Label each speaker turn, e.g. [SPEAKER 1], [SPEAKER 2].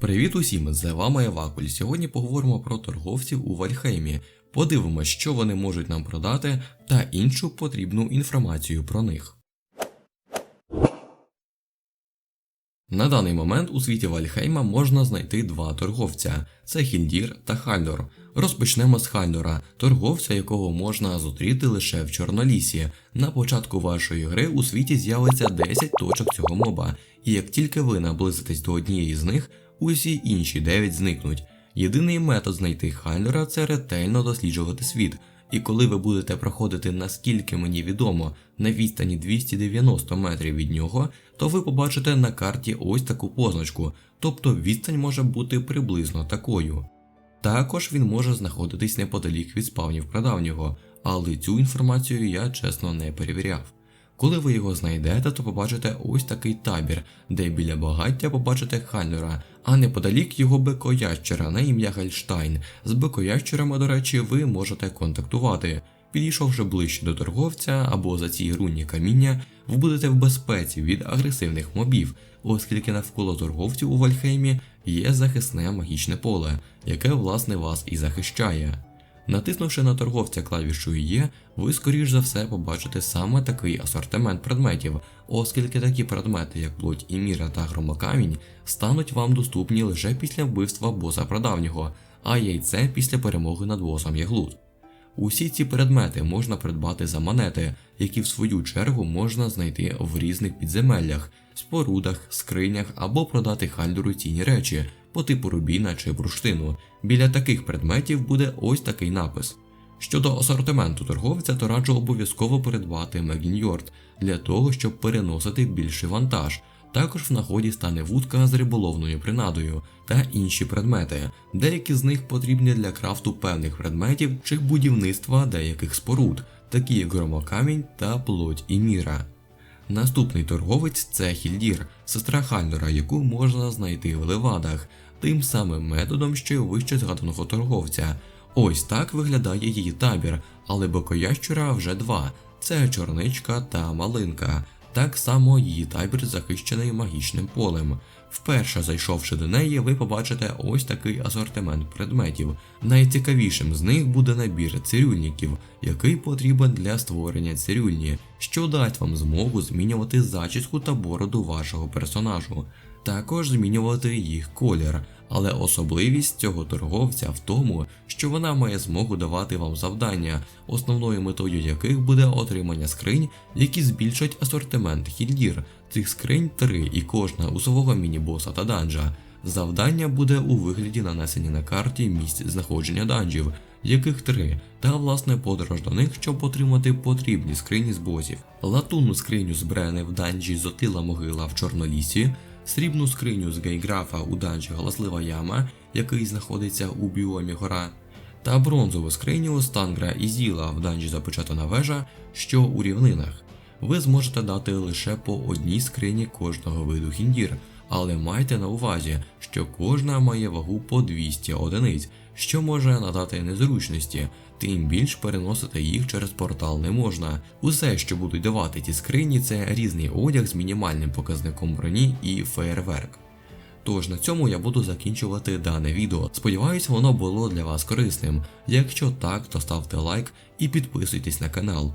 [SPEAKER 1] Привіт усім! З вами Евакуль. Сьогодні поговоримо про торговців у Вальхеймі. Подивимося, що вони можуть нам продати, та іншу потрібну інформацію про них. На даний момент у світі Вальхейма можна знайти два торговця: це Хільдір та Хальдор. Розпочнемо з Хальдора, торговця, якого можна зустріти лише в Чорнолісі. На початку вашої гри у світі з'явиться 10 точок цього моба, і як тільки ви наблизитесь до однієї з них, усі інші 9 зникнуть. Єдиний метод знайти Хальдора це ретельно досліджувати світ. І коли ви будете проходити, наскільки мені відомо, на відстані 290 метрів від нього, то ви побачите на карті ось таку позначку, тобто відстань може бути приблизно такою. Також він може знаходитись неподалік від спавнів прадавнього, але цю інформацію я чесно не перевіряв. Коли ви його знайдете, то побачите ось такий табір, де біля багаття побачите Хальнера, а неподалік його бикоящера на ім'я Гальштайн. З бикоящерами, до речі, ви можете контактувати. Підійшовши ближче до торговця або за ці рунні каміння, ви будете в безпеці від агресивних мобів, оскільки навколо торговців у Вальхеймі є захисне магічне поле, яке власне вас і захищає. Натиснувши на торговця клавішою Є, ви скоріш за все побачите саме такий асортимент предметів, оскільки такі предмети, як плоть і міра та громокамінь, стануть вам доступні лише після вбивства боса прадавнього, а яйце після перемоги над босом Яглут. Усі ці предмети можна придбати за монети, які в свою чергу можна знайти в різних підземеллях, спорудах, скринях або продати хальдеру цінні речі по типу рубіна чи бурштину. Біля таких предметів буде ось такий напис. Щодо асортименту торговця, то раджу обов'язково придбати Мегіньорд для того, щоб переносити більший вантаж. Також в нагоді стане вудка з риболовною принадою та інші предмети. Деякі з них потрібні для крафту певних предметів чи будівництва деяких споруд, такі як громокамінь та плоть і міра. Наступний торговець це Хільдір, сестра Хальдора, яку можна знайти в левадах, тим самим методом, що й вище згаданого торговця. Ось так виглядає її табір, але бокоящура вже два: це чорничка та малинка. Так само її табір захищений магічним полем. Вперше зайшовши до неї, ви побачите ось такий асортимент предметів. Найцікавішим з них буде набір цирюльників, який потрібен для створення цирюльні, що дасть вам змогу змінювати зачіску та бороду вашого персонажу, також змінювати їх колір. Але особливість цього торговця в тому, що вона має змогу давати вам завдання, основною метою яких буде отримання скринь, які збільшать асортимент хільдір. Цих скринь три і кожна у свого міні-боса та данжа. Завдання буде у вигляді нанесення на карті місць знаходження данжів, яких три, та власне подорож до них, щоб отримати потрібні скрині з бозів, Латунну скриню з Брени в данжі Зотила могила в Чорнолісі, срібну скриню з гейграфа у данжі Галаслива яма, який знаходиться у біомі гора, та бронзову скриню з Тангра і Зіла в данжі Запечатана вежа, що у рівнинах. Ви зможете дати лише по одній скрині кожного виду хіндір, але майте на увазі, що кожна має вагу по 200 одиниць, що може надати незручності, тим більш переносити їх через портал не можна. Усе, що будуть давати ті скрині, це різний одяг з мінімальним показником броні і феєрверк. Тож на цьому я буду закінчувати дане відео. Сподіваюсь, воно було для вас корисним. Якщо так, то ставте лайк і підписуйтесь на канал.